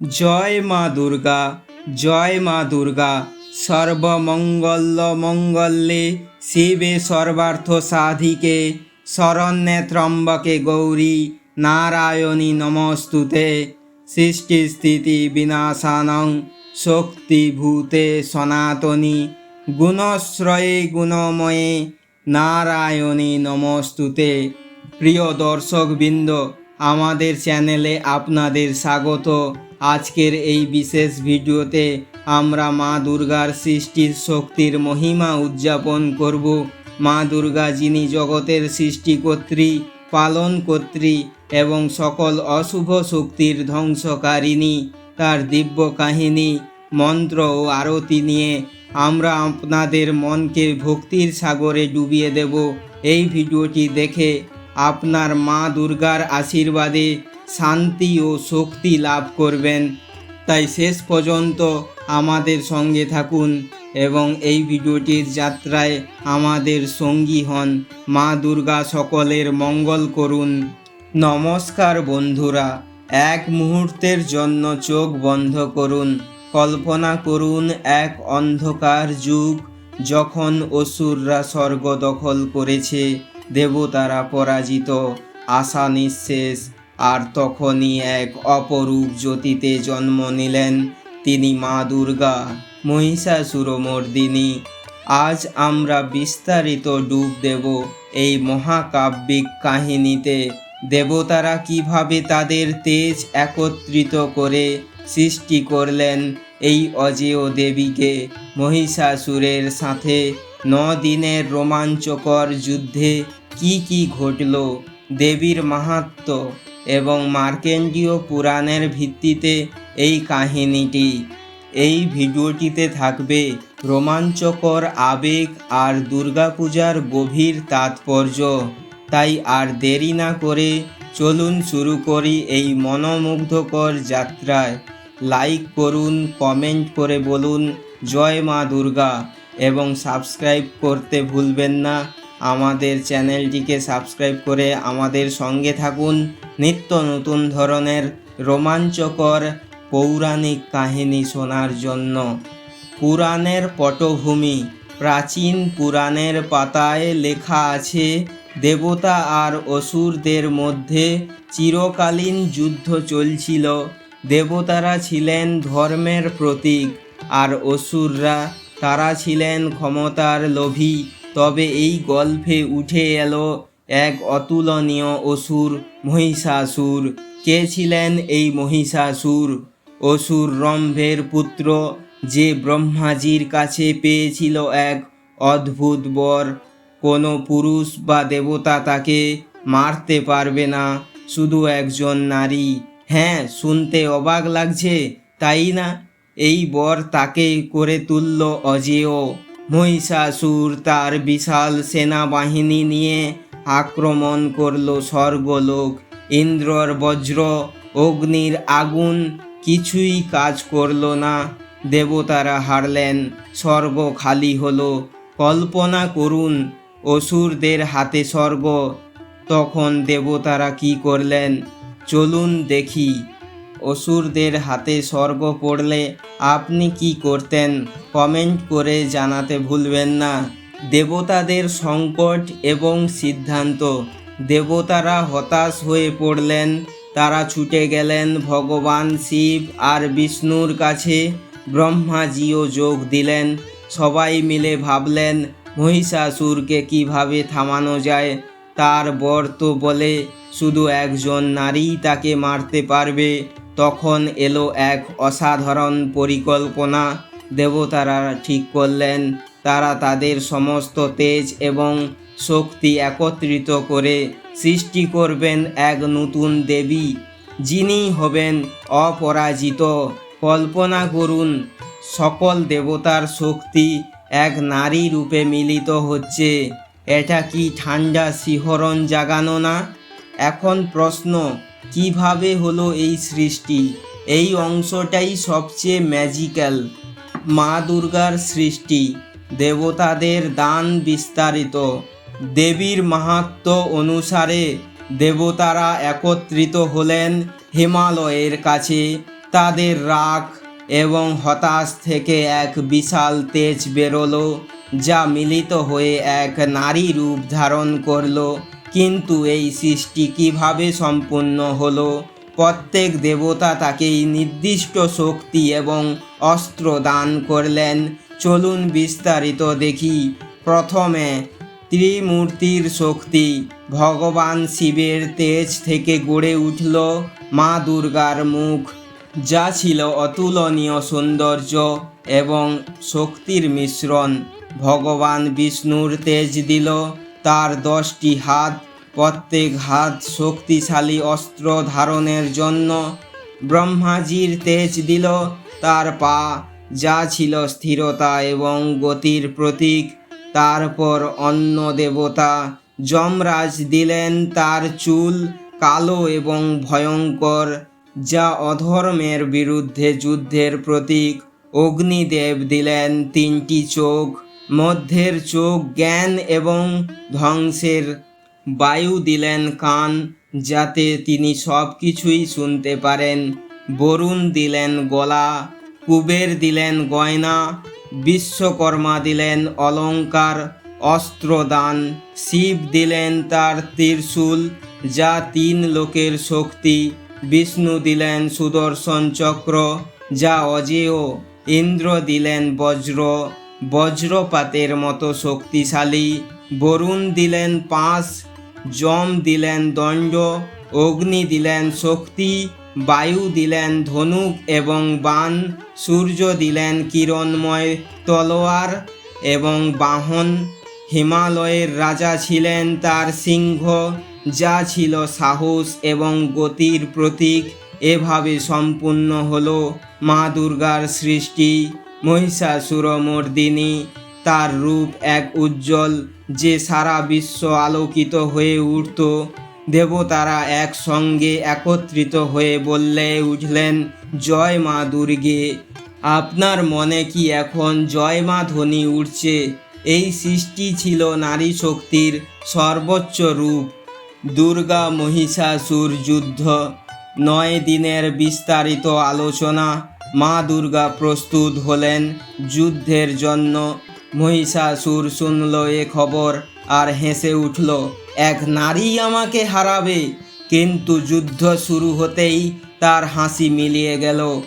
জয় মা দুর্গা, জয় মা দুর্গা। সর্বমঙ্গল মঙ্গলে শিবে সর্বার্থ সাধিকে, শরণ্যে ত্রম্বকে গৌরী নারায়ণী নমস্তুতে। সৃষ্টি স্থিতি বিনাশানং শক্তিভূতে সনাতনী। গুণশ্রয়ে গুণময়ে নারায়ণী নমস্তুতে। প্রিয় দর্শকবৃন্দ আমাদের চ্যানেলে আপনাদের স্বাগত। আজকের এই বিশেষ ভিডিওতে আমরা মা দুর্গার সৃষ্টির শক্তির মহিমা উদযাপন করব। মা দুর্গা যিনি জগতের সৃষ্টিকর্ত্রী পালনকর্ত্রী এবং সকল অশুভ শক্তির ধ্বংসকারিণী, তার দিব্য কাহিনী, মন্ত্র ও আরতি নিয়ে আমরা আপনাদের মনকে ভক্তির সাগরে ডুবিয়ে দেব। এই ভিডিওটি দেখে আপনার মা দুর্গার আশীর্বাদে শান্তি ও শক্তি লাভ করবেন। তাই শেষ পর্যন্ত আমাদের সঙ্গে থাকুন এবং এই ভিডিওটির যাত্রায় আমাদের সঙ্গী হন মা দুর্গা সকলের মঙ্গল করুন। নমস্কার বন্ধুরা, এক মুহূর্তের জন্য চোখ বন্ধ করুন। কল্পনা করুন, এক অন্ধকার যুগ যখন অসুররা স্বর্গ দখল করেছে। দেবতারা পরাজিত, আশা নিঃশেষ। আর তখনই এক অপরূপ জ্যোতিতে জন্ম নিলেন তিনি মা দুর্গা মহিষাসুরমর্দিনী আজ আমরা বিস্তারিত ডুব দেব এই মহাকাব্যিক কাহিনীতে। দেবতারা কীভাবে তাদের তেজ একত্রিত করে সৃষ্টি করলেন এই অজেয় দেবীকে মহিষাসুরের সাথে ন দিনের রোমাঞ্চকর যুদ্ধে কি কি ঘটল? দেবীর মাহাত্ম এবং মার্কেন্ডীয় পুরাণের ভিত্তিতে এই কাহিনীটি। এই ভিডিওটিতে থাকবে রোমাঞ্চকর আবেগ আর দুর্গাপূজার গভীর তাৎপর্য। তাই আর দেরি না করে চলুন শুরু করি এই মনোমুগ্ধকর যাত্রায়। লাইক করুন, কমেন্ট করে বলুন, জয় মা দুর্গা এবং সাবস্ক্রাইব করতে ভুলবেন না। আমাদের চ্যানেলটিকে সাবস্ক্রাইব করে আমাদের সঙ্গে থাকুন। নিত্য নতুন ধরনের রোমাঞ্চকর পৌরাণিক কাহিনী শোনার জন্য। পুরাণের পটভূমি। প্রাচীন পুরাণের পাতায় লেখা আছে, দেবতা আর অসুরদের মধ্যে চিরকালীন যুদ্ধ চলছিল। দেবতারা ছিলেন ধর্মের প্রতীক, আর অসুররা, তারা ছিলেন ক্ষমতার লোভী। তবে এই গল্পে উঠে এলো এক অতুলনীয় অসুর মহিষাসুর। কে ছিলেন এই মহিষাসুর? অসুর রম্ভের পুত্র, যে ব্রহ্মাজির কাছে পেয়েছিল এক অদ্ভুত বর। কোনো পুরুষ বা দেবতা তাকে মারতে পারবে না, শুধু একজন নারী। হ্যাঁ শুনতে অবাক লাগছে, তাই না? এই বর তাকে করে তুলল অজেয়। মহিষাসুর তার বিশাল সেনাবাহিনী নিয়ে আক্রমণ করল স্বর্গলোক। ইন্দ্রর বজ্র, অগ্নির আগুন, কিছুই কাজ করল না। দেবতারা হারলেন, স্বর্গ খালি হলো। কল্পনা করুন, অসুরদের হাতে স্বর্গ। তখন দেবতারা কি করলেন? চলুন দেখি। অসুরদের হাতে স্বর্গ পড়লে আপনি কি করতেন? কমেন্ট করে জানাতে ভুলবেন না। দেবতাদের সংকট এবং সিদ্ধান্ত। দেবতারা হতাশ হয়ে পড়লেন, তারা ছুটে গেলেন ভগবান শিব আর বিষ্ণুর কাছে। ব্রহ্মাজিও যোগ দিলেন, সবাই মিলে ভাবলেন, মহিষাসুরকে কীভাবে থামানো যায়? তার বর তো বলে, শুধু একজন নারীই তাকে মারতে পারবে। তখন এলো এক অসাধারণ পরিকল্পনা। দেবতারা ঠিক করলেন, তারা তাদের সমস্ত তেজ এবং শক্তি একত্রিত করে সৃষ্টি করবেন এক নতুন দেবী, যিনি হবেন অপরাজিত। কল্পনা করুন, সকল দেবতার শক্তি এক নারী রূপে মিলিত হচ্ছে। এটা কি ঠান্ডা শিহরণ জাগানো না? এখন প্রশ্ন কীভাবে হলো এই সৃষ্টি? এই অংশটাই সবচেয়ে ম্যাজিক্যাল মা দুর্গার সৃষ্টি। দেবতাদের দান বিস্তারিত। দেবীর মাহাত্ম অনুসারে দেবতারা একত্রিত হলেন হিমালয়ের কাছে। তাদের রাগ এবং হতাশ থেকে এক বিশাল তেজ বেরোলো, যা মিলিত হয়ে এক নারী রূপ ধারণ করল। কিন্তু এই সৃষ্টি কীভাবে সম্পূর্ণ হলো? প্রত্যেক দেবতা তাকেই নির্দিষ্ট শক্তি এবং অস্ত্র দান করলেন। চলুন বিস্তারিত দেখি। প্রথমে, ত্রিমূর্তির শক্তি। ভগবান শিবের তেজ থেকে গড়ে উঠল মা দুর্গার মুখ। যা ছিল অতুলনীয় সৌন্দর্য এবং শক্তির মিশ্রণ। ভগবান বিষ্ণুর তেজ দিল। তার দশটি হাত প্রত্যেক হাত শক্তিশালী অস্ত্র ধারণের জন্য। ব্রহ্মাজির তেজ দিল, তার পা যা ছিল স্থিরতা এবং গতির প্রতীক। তারপর অন্য দেবতা যমরাজ দিলেন তার চুল কালো এবং ভয়ঙ্কর, যা অধর্মের বিরুদ্ধে যুদ্ধের প্রতীক। অগ্নিদেব দিলেন তিনটি চোখ মধ্যের চোখ জ্ঞান এবং ধ্বংসের বায়ু দিলেন কান, যাতে তিনি সব কিছুই শুনতে পারেন। বরুণ দিলেন গলা, কুবের দিলেন গয়না, বিশ্বকর্মা দিলেন অলংকার অস্ত্রদান, শিব দিলেন তার ত্রিশূল, যা তিন লোকের শক্তি। বিষ্ণু দিলেন সুদর্শন চক্র, যা অজেয়। ইন্দ্র দিলেন বজ্র। বজ্রপাতের মতো শক্তিশালী। বরুণ দিলেন পাঁচ, যম দিলেন দণ্ড, অগ্নি দিলেন শক্তি, বায়ু দিলেন ধনুক এবং বান সূর্য দিলেন কিরণময় তলোয়ার এবং বাহন। হিমালয়ের রাজা ছিলেন তার সিংহ, যা ছিল সাহস এবং গতির প্রতীক। এভাবে সম্পূর্ণ হলো মা দুর্গার সৃষ্টি। মহিষাসুরমর্দিনী, তার রূপ এক উজ্জ্বল, যে সারা বিশ্ব আলোকিত হয়ে উঠত। দেবতারা একসঙ্গে একত্রিত হয়ে বললে উঠলেন, জয় মা দুর্গে, আপনার মনে কি এখন জয় মা ধ্বনি উঠছে? এই সৃষ্টি ছিল নারী শক্তির সর্বোচ্চ রূপ। দুর্গা মহিষাসুর যুদ্ধ, নয় দিনের বিস্তারিত আলোচনা মা দুর্গা প্রস্তুত হলেন। যুদ্ধের জন্য মহিষাসুর শুনল এ খবর আর হেসে উঠল, এক নারী আমাকে হারাবে। কিন্তু যুদ্ধ শুরু হতেই তার হাসি মিলিয়ে গেল।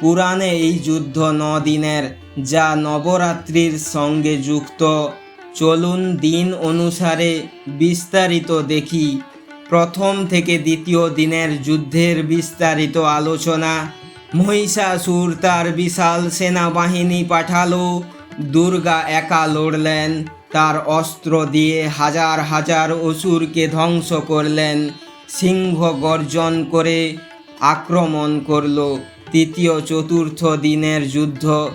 পুরাণে এই যুদ্ধ দিনের যা নবরাত্রির সঙ্গে যুক্ত। চলুন দিন অনুসারে বিস্তারিত দেখি। প্রথম থেকে দ্বিতীয় দিনের যুদ্ধের বিস্তারিত আলোচনা মহিষাসুর তার বিশাল সেনাবাহিনী পাঠালো। দুর্গা একা লড়লেন, তার অস্ত্র দিয়ে হাজার হাজার অসুরকে ধ্বংস করলেন। সিংহ গর্জন করে আক্রমণ করল। তৃতীয় চতুর্থ দিনের যুদ্ধ।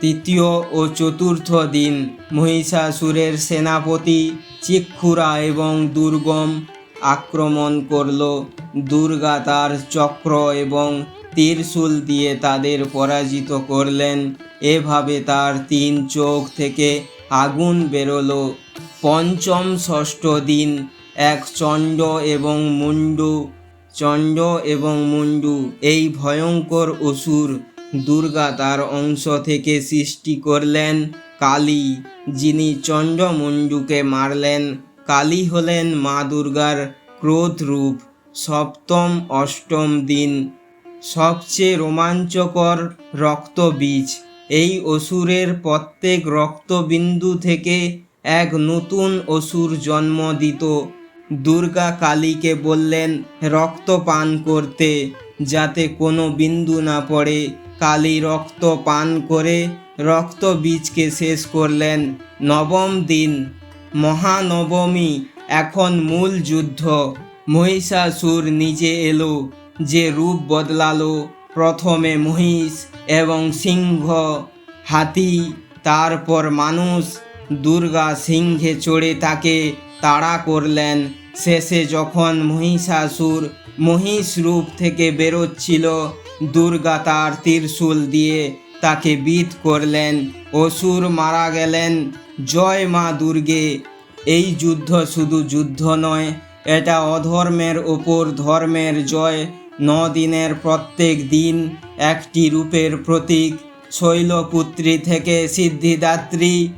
তৃতীয় ও চতুর্থ দিন মহিষাসুরের সেনাপতি চিক্ষুরা এবং দুর্গম আক্রমণ করল। দুর্গা তার চক্র এবং তীরশুল দিয়ে তাদের পরাজিত করলেন। এভাবে তার তিন চোখ থেকে আগুন বেরোলো। পঞ্চম ষষ্ঠ দিন, এক চণ্ড এবং মুন্ডু চণ্ড এবং মুন্ডু এই ভয়ঙ্কর অসুর দুর্গা তার অংশ থেকে সৃষ্টি করলেন কালী, যিনি চণ্ডমুণ্ডুকে মারলেন। কালী হলেন মা দুর্গার ক্রোধ রূপ। সপ্তম, অষ্টম দিন সবচেয়ে রোমাঞ্চকর রক্তবীজ। এই অসুরের প্রত্যেক রক্তবিন্দু থেকে এক নতুন অসুর জন্ম দিত। দুর্গা কালীকে বললেন রক্ত পান করতে, যাতে কোনো বিন্দু না পড়ে। কালী রক্ত পান করে রক্ত বীজকে শেষ করলেন। নবম দিন, মহানবমী, এখন মূল যুদ্ধ। মহিষাসুর নিজে এলো। যে রূপ বদলালো প্রথমে মহিষ এবং সিংহ, হাতি, তারপর মানুষ, দুর্গা সিংহে চড়ে তাকে তাড়া করলেন। শেষে যখন মহিষাসুর মহিষ রূপ থেকে বেরোচ্ছিল, দুর্গা তার ত্রিশূল দিয়ে তাকে বিধ করলেন। অসুর মারা গেলেন, জয় মা দুর্গে, এই যুদ্ধ শুধু যুদ্ধ নয়, এটা অধর্মের ওপর ধর্মের জয় দিনের প্রত্যেক দিন একটি রূপের প্রতীক শৈলপুত্রী থেকে সিদ্ধিদাত্রী।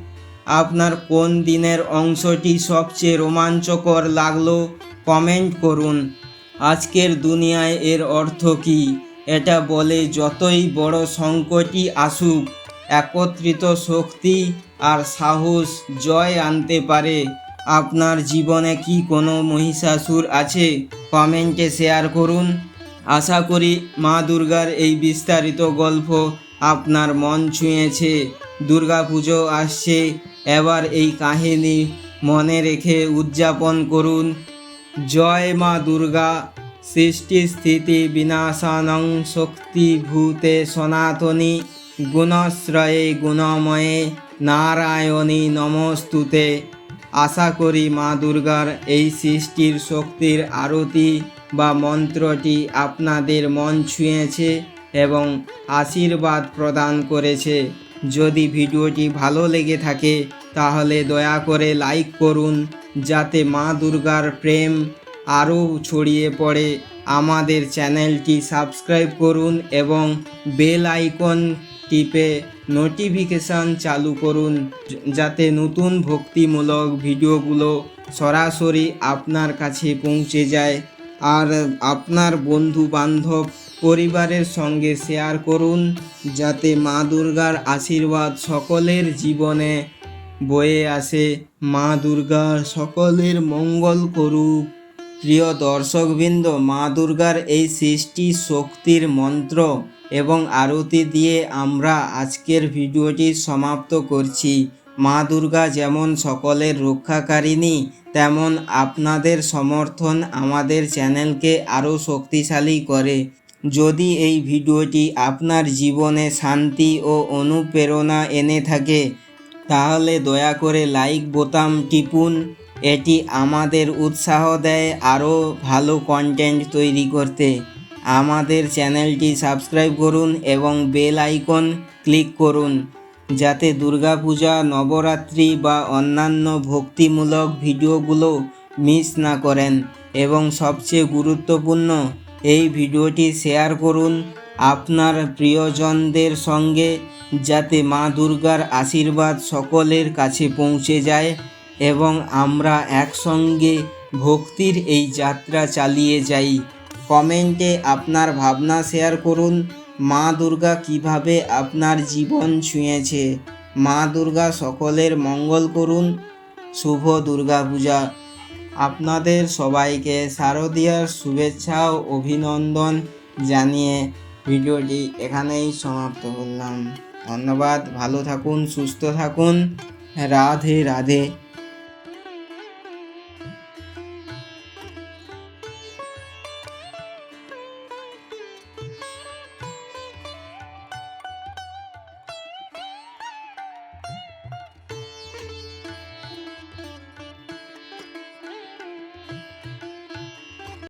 আপনার কোন দিনের অংশটি সবচেয়ে রোমাঞ্চকর লাগল কমেন্ট করুন। আজকের দুনিয়ায় এর অর্থ কী? এটা বলে যতই বড় সংকটই আসুক, একত্রিত শক্তি আর সাহস জয় আনতে পারে। আপনার জীবনে কি কোনো মহিষাসুর আছে? কমেন্টে শেয়ার করুন। আশা করি মা দুর্গার এই বিস্তারিত গল্প আপনার মন ছুঁয়েছে। দুর্গা পুজো আসছে, এবার এই কাহিনী মনে রেখে উদযাপন করুন। জয় মা দুর্গা, সৃষ্টি স্থিতি বিনাশানং শক্তিভূতে সনাতনী, গুণশ্রয়ে গুণময়ে নারায়ণী নমস্তুতে। আশা করি মা দুর্গার এই সৃষ্টির শক্তির আরতি বা মন্ত্রটি আপনাদের মন ছুঁয়েছে এবং আশীর্বাদ প্রদান করেছে। যদি ভিডিওটি ভালো লেগে থাকে, তাহলে দয়া করে লাইক করুন, যাতে মা দুর্গার প্রেম আরও ছড়িয়ে পড়ে। আমাদের চ্যানেলটি সাবস্ক্রাইব করুন এবং বেল আইকন টিপে নোটিফিকেশান চালু করুন, যাতে নতুন ভক্তিমূলক ভিডিওগুলো সরাসরি আপনার কাছে পৌঁছে যায়। আর আপনার বন্ধু বান্ধব পরিবারের সঙ্গে শেয়ার করুন, যাতে মা দুর্গার আশীর্বাদ সকলের জীবনে বয়ে আসে। মা দুর্গা সকলের মঙ্গল করুক। প্রিয় দর্শকবৃন্দ, মা দুর্গার এই সৃষ্টি শক্তির মন্ত্র এবং আরতি দিয়ে আমরা আজকের ভিডিওটি সমাপ্ত করছি। মা দুর্গা যেমন সকলের রক্ষাকারিণী, তেমন আপনাদের সমর্থন আমাদের চ্যানেলকে আরও শক্তিশালী করে। যদি এই ভিডিওটি আপনার জীবনে শান্তি ও অনুপ্রেরণা এনে থাকে, তাহলে দয়া করে লাইক বোতাম টিপুন। এটি আমাদের উৎসাহ দেয় আরও ভালো কন্টেন্ট তৈরি করতে। আমাদের চ্যানেলটি সাবস্ক্রাইব করুন এবং বেল আইকন ক্লিক করুন। যাতে দুর্গাপূজা, নবরাত্রি বা অন্যান্য ভক্তিমূলক ভিডিওগুলো মিস না করেন এবং সবচেয়ে গুরুত্বপূর্ণ, এই ভিডিওটি শেয়ার করুন আপনার প্রিয়জনদের সঙ্গে যাতে মা দুর্গার আশীর্বাদ সকলের কাছে পৌঁছে যায় এবং আমরা একসঙ্গে ভক্তির এই যাত্রা চালিয়ে যাই। কমেন্টে আপনার ভাবনা শেয়ার করুন মা দুর্গা কীভাবে আপনার জীবন ছুঁয়েছে? মা দুর্গা সকলের মঙ্গল করুন। শুভ দুর্গা পূজা আপনাদের সবাইকে শারদীয়ার শুভেচ্ছা ও অভিনন্দন জানিয়ে ভিডিওটি এখানেই সমাপ্ত করলাম। ধন্যবাদ। ভালো থাকুন, সুস্থ থাকুন। রাধে রাধে।